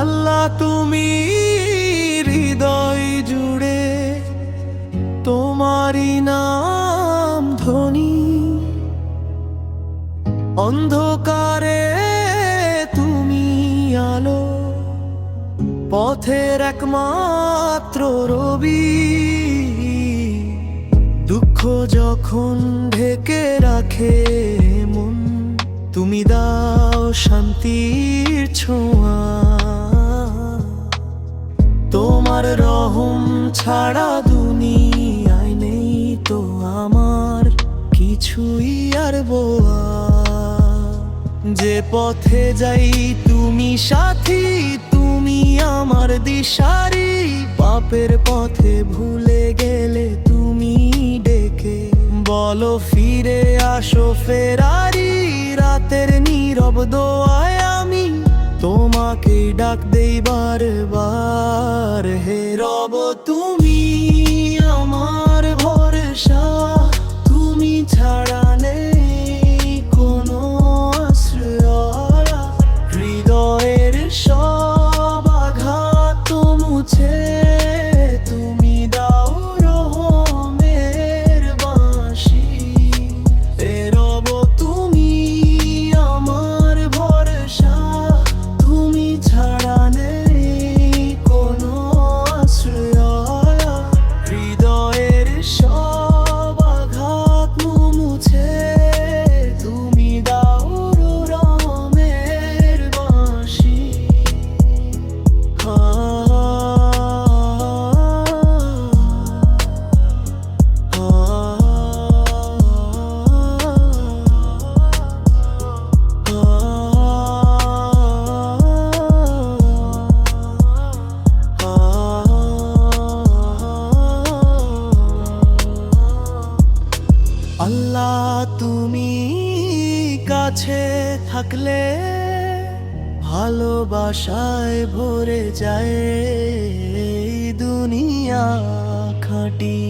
আল্লাহ তুমি হৃদয় জুড়ে তোমারই নাম ধ্বনি অন্ধকারে তুমি আলো, পথের একমাত্র রবি। দুঃখ যখন ঢেকে রাখে মন, তুমি দাও শান্তির ছোঁয়া। তোমার রহম ছাড়া দুনিয়ায় নেই তো আমার কিছুই আর বোয়া। যে পথে যাই তুমি সাথী, তুমি আমার দিশারি। পাপের পথে ভুলে গেলে তুমি ডেকে। বলো ফিরে আসো ফেরারি, রাতের নীরব আমি তোমাকে ডাক দেই বারবার। হে রব তুমি কাছে থাকলে ভালোবাসায় ভরে যায় দুনিয়া খাটি।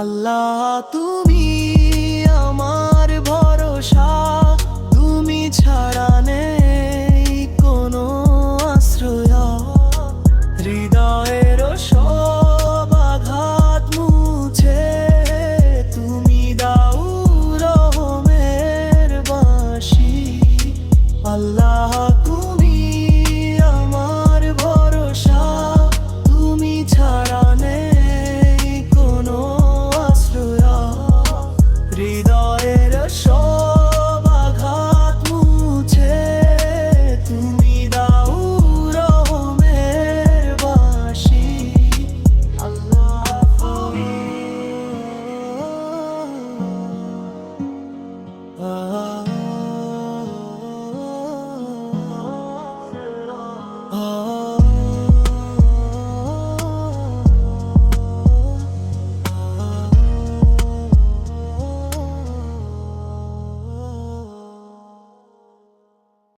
আল্লাহ তুমি